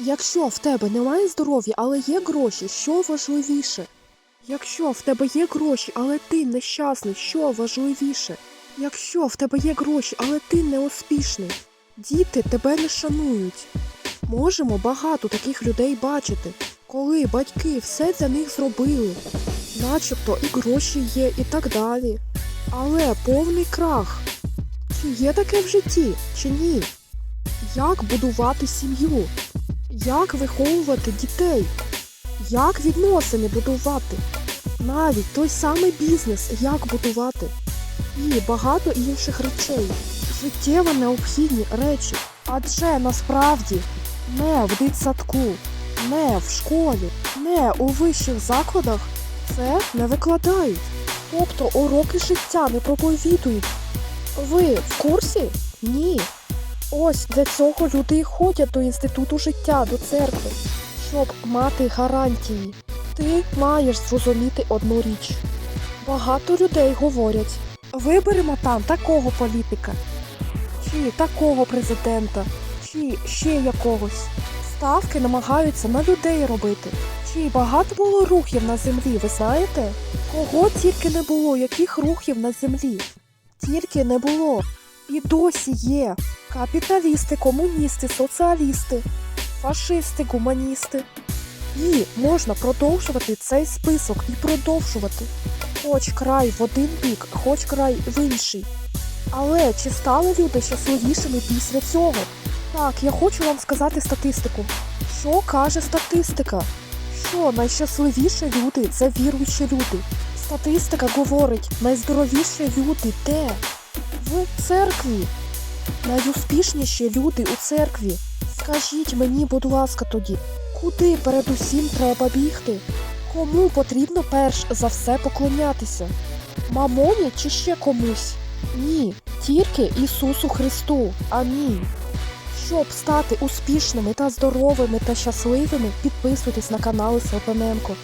Якщо в тебе немає здоров'я, але є гроші, що важливіше? Якщо в тебе є гроші, але ти нещасний, що важливіше? Якщо в тебе є гроші, але ти неуспішний, діти тебе не шанують. Можемо багато таких людей бачити, коли батьки все для них зробили, начебто і гроші є, і так далі. Але повний крах. Чи є таке в житті, чи ні? Як будувати сім'ю? Як виховувати дітей? Як відносини будувати? Навіть той самий бізнес, як будувати? І багато інших речей. Життєво необхідні речі. Адже насправді не в дитсадку, не в школі, не у вищих закладах це не викладають. Тобто уроки життя не проповідують. Ви в курсі? Ні. Ось для цього люди і ходять до інституту життя, до церкви, щоб мати гарантії. Ти маєш зрозуміти одну річ. Багато людей говорять: виберемо там такого політика, чи такого президента, чи ще якогось. Ставки намагаються на людей робити. Чи багато було рухів на землі, ви знаєте? Кого тільки не було, яких рухів на землі? Тільки не було. І досі є капіталісти, комуністи, соціалісти, фашисти, гуманісти. І можна продовжувати цей список і продовжувати. Хоч край в один бік, хоч край в інший. Але чи стали люди щасливішими після цього? Так, я хочу вам сказати статистику. Що каже статистика? Що найщасливіші люди це віруючі люди. Статистика говорить, найздоровіші люди де? В церкві. Найуспішніші люди у церкві. Скажіть мені, будь ласка, тоді, куди передусім треба бігти? Кому потрібно перш за все поклонятися? Мамоні чи ще комусь? Ні, тільки Ісусу Христу. Амінь. Щоб стати успішними та здоровими та щасливими, підписуйтесь на канали Селпаненко.